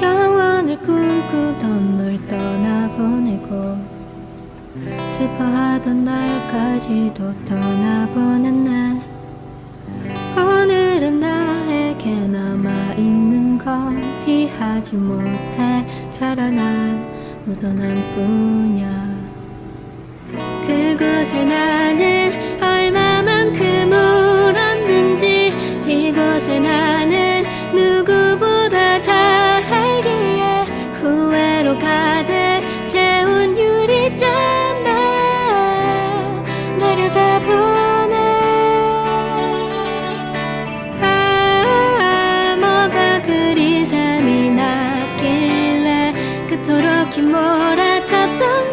영원을 꿈꾸던 널 떠나보내고 슬퍼하던 날까지도 떠나보낸 날. 오늘은 나에게 남아있는 건 피하지 못해 자라난 묻어난 뿐이야. 그곳에 나는 얼마만큼 울었는지 이곳에 나 몰아쳤던